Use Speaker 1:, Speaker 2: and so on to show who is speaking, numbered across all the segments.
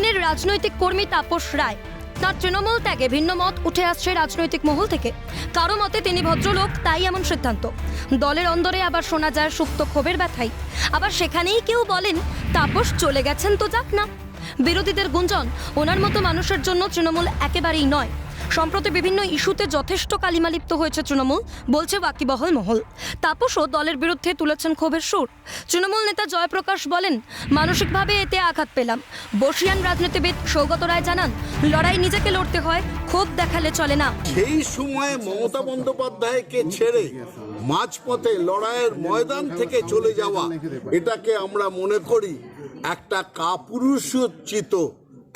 Speaker 1: রাজনৈতিক কর্মী তাপস রায়। তার তৃণমূল ত্যাগে ভিন্ন মত উঠে আসছে রাজনৈতিক মহল থেকে। কারও মতে তিনি ভদ্রলোক, তাই এমন সিদ্ধান্ত। দলের অন্দরে আবার শোনা যায় সুপ্ত ক্ষোভের ব্যথাই। আবার সেখানেই কেউ বলেন, তাপস চলে গেছেন তো যাক না। বিরোধীদের গুঞ্জন, ওনার মতো মানুষের জন্য তৃণমূল একেবারেই নয়। সম্প্রতি বিভিন্ন ইস্যুতে যথেষ্ট কালিমালিপ্ত হয়েছে তৃণমূল, বলছে বাকিবহল মহল। তাপসও দলের বিরুদ্ধে তুলেছেন ক্ষোভের সুর। তৃণমূল নেতা জয়প্রকাশ বলেন, মানসিকভাবে এতে আঘাত পেলাম। বর্ষিয়ান রাজনীতিবিদ সৌগত রায় জানান, লড়াই নিজেকে লড়তে হয়, ক্ষোভ দেখালে চলে না।
Speaker 2: সেই সময়ে মমতা বন্দ্যোপাধ্যায়কে ছেড়ে মাঝপথে লড়াইয়ের ময়দান থেকে চলে যাওয়া, এটাকে আমরা মনে করি একটা কাপুরুষোচিত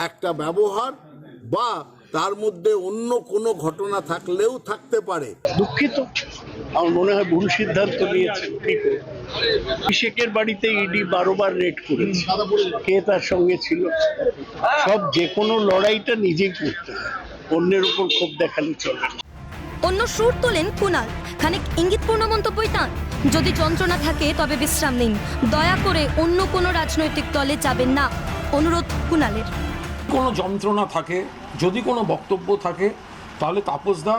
Speaker 2: একটা ব্যবহার বা তার মধ্যে অন্য কোনো ঘটনা থাকলেও থাকতে পারে।
Speaker 3: দুঃখিত। আমার মনে হয় ভুল সিদ্ধান্ত নিয়েছেন ঠিক অভিষেকের বাড়িতে ইডি বারোবার রেড করেছে। কে তার সঙ্গে ছিল? সব যে কোনো লড়াইটা নিজেই করতে হয়। অন্যের উপর ক্ষোভ দেখালে চলে
Speaker 1: অন্য সুর তোলেন কুনাল। খানিক ইঙ্গিতপূর্ণ মন্তব্যই তাঁর। যদি যন্ত্রণা থাকে তবে বিশ্রাম নিন। দয়া করে অন্য কোনো রাজনৈতিক দলে যাবেন না। অনুরোধ কুনালের।
Speaker 4: কোনো যন্ত্রণা থাকে যদি কোনো বক্তব্য থাকে তাহলে তাপসদা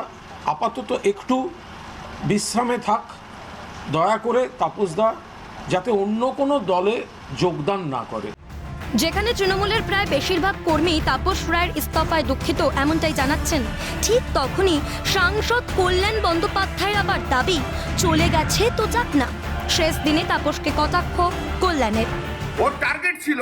Speaker 4: আপাতত একটু বিশ্রামে থাক। দয়া করে তাপসদা যাতে অন্য কোনো দলে যোগদান না করে।
Speaker 1: যেখানে তৃণমূলের প্রায় বেশিরভাগ কর্মী তাপস রায়ের ইস্তফায় দুঃখিত এমনটাই জানাচ্ছেন। ঠিক তখনই সাংসদ কল্যাণ বন্দ্যোপাধ্যায়ের আবার দাবি চলে গেছে তো যাক না। শেষ দিনে তাপসকে কটাক্ষ কল্যাণের।
Speaker 5: ওর টার্গেট ছিল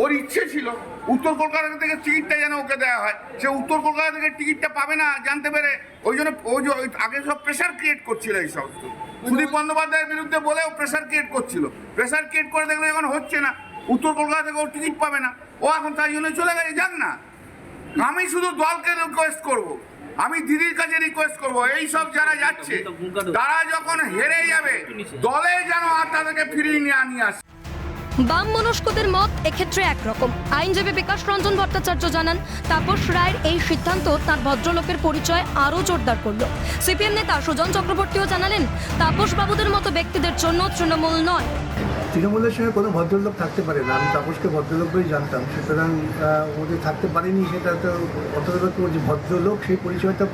Speaker 5: ওর ইচ্ছে ছিল উত্তর কলকাতা থেকে টিকিটটা যেন ওকে দেওয়া হয়। সে উত্তর কলকাতা থেকে টিকিটটা পাবে না, জানতে পেরে ওই জন্য ওই যে আগে সব প্রেশার ক্রিয়েট করছিল এই সমস্ত। সুদীপ বন্দ্যোপাধ্যায়ের বিরুদ্ধে বলেও প্রেশার ক্রিয়েট করছিল। প্রেশার ক্রিয়েট করে দেখলে এখন হচ্ছে না। উত্তর কলকাতা থেকে ও টিকিট পাবে না। ও এখন তাই জন্য চলে গেছে, যাক না। আমি শুধু দলকে রিকোয়েস্ট করব। আমি দিদির কাছে রিকোয়েস্ট করব। এই সব যারা যাচ্ছে, তারা যখন হেরে যাবে, দলে যেন আর তাদেরকে ফিরিয়ে নিয়ে আসে।
Speaker 1: বাম মনস্কদের মত এক্ষেত্রে একরকম। আইনজীবী বিকাশ রঞ্জন ভট্টাচার্য জানান তাপস রায়ের এই সিদ্ধান্ত তার ভদ্রলোকের পরিচয় আরও জোরদার করল। সিপিএম নেতা সুজন চক্রবর্তীও জানালেন তাপস বাবুদের মতো ব্যক্তিদের জন্য তৃণমূল নয়।
Speaker 6: তৃণমূলের সঙ্গে কোনো ভদ্রলোক থাকতে পারে না। আমি তাপসকে ভদ্রলোক বলেই জানতাম। সুতরাং আহ, ওদের থাকতে পারেনি সেটা তো অতর্গত যে ভদ্রলোক সেই পরিচয়টা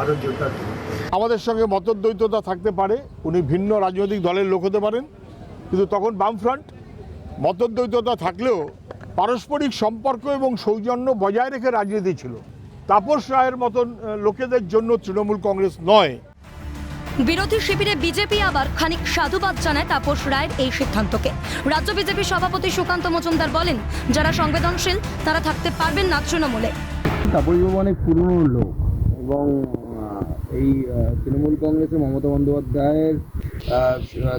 Speaker 6: আরও জোরদার।
Speaker 7: আমাদের সঙ্গে মতদ্বৈততা থাকতে পারে। উনি ভিন্ন রাজনৈতিক দলের লোক হতে পারেন। কিন্তু তখন বামফ্রন্ট মতদ্বৈততা থাকলেও পারস্পরিক সম্পর্ক এবং সৌজন্য বজায় রেখে রাজনীতি ছিল। তাপস রায়ের মতন লোকেদের জন্য তৃণমূল কংগ্রেস নয়।
Speaker 1: বিরোধী শিবিরে বিজেপি আবার খানিক সাধুবাদ জানায় তাপস রায়ের এই সিদ্ধান্তকে। রাজ্য বিজেপি সভাপতি সুকান্ত মজুমদার বলেন যারা সংবেদনশীল তারা থাকতে পারবেন না তৃণমূলে।
Speaker 8: তাপসবাবু অনেক পুরনো লোক এবং এই তৃণমূল কংগ্রেসের মমতা বন্দ্যোপাধ্যায়ের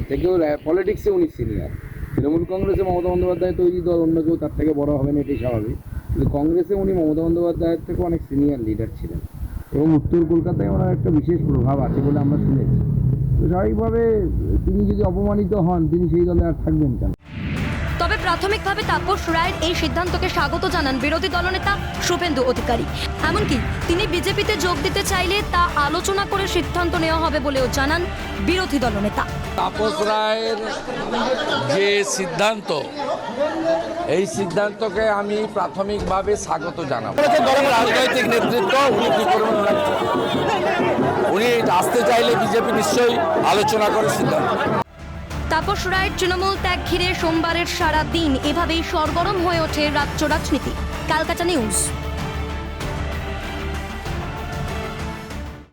Speaker 8: থেকেও পলিটিক্সে উনি সিনিয়র তৃণমূল কংগ্রেসে মমতা বন্দ্যোপাধ্যায় তৈরি দল অন্য কেউ তার থেকে বড় হবেন, এটাই স্বাভাবিক। কিন্তু কংগ্রেসে উনি মমতা বন্দ্যোপাধ্যায়ের থেকে অনেক সিনিয়র লিডার ছিলেন। এবং উত্তর কলকাতায় ওনার একটা বিশেষ প্রভাব আছে বলে আমরা শুনেছি। তো স্বাভাবিকভাবে তিনি যদি অপমানিত হন, তিনি সেই দলে আর থাকবেন কেন?
Speaker 1: প্রাথমিকভাবে তাপস রায়ের এই সিদ্ধান্তকে স্বাগত জানান বিরোধী দলনেতা শুভেন্দু অধিকারী। এমনকি তিনি বিজেপিতে যোগ দিতে চাইলে তা আলোচনা করে সিদ্ধান্ত নেওয়া হবে বলেও জানান বিরোধী দলনেতা।
Speaker 9: তাপস রায়ের যে সিদ্ধান্ত এই সিদ্ধান্তকে আমি প্রাথমিকভাবে স্বাগত জানাব। রাজনৈতিক নেতৃত্ব উনি কি করবেন? উনি আসতে চাইলে বিজেপি নিশ্চয়ই আলোচনা করে সিদ্ধান্ত।
Speaker 1: তাপস রায়ের তৃণমূল ত্যাগ ঘিরে সোমবারের সারা দিন এভাবেই সরগরম হয়ে ওঠে রাজ্য রাজনীতি। Calcutta news.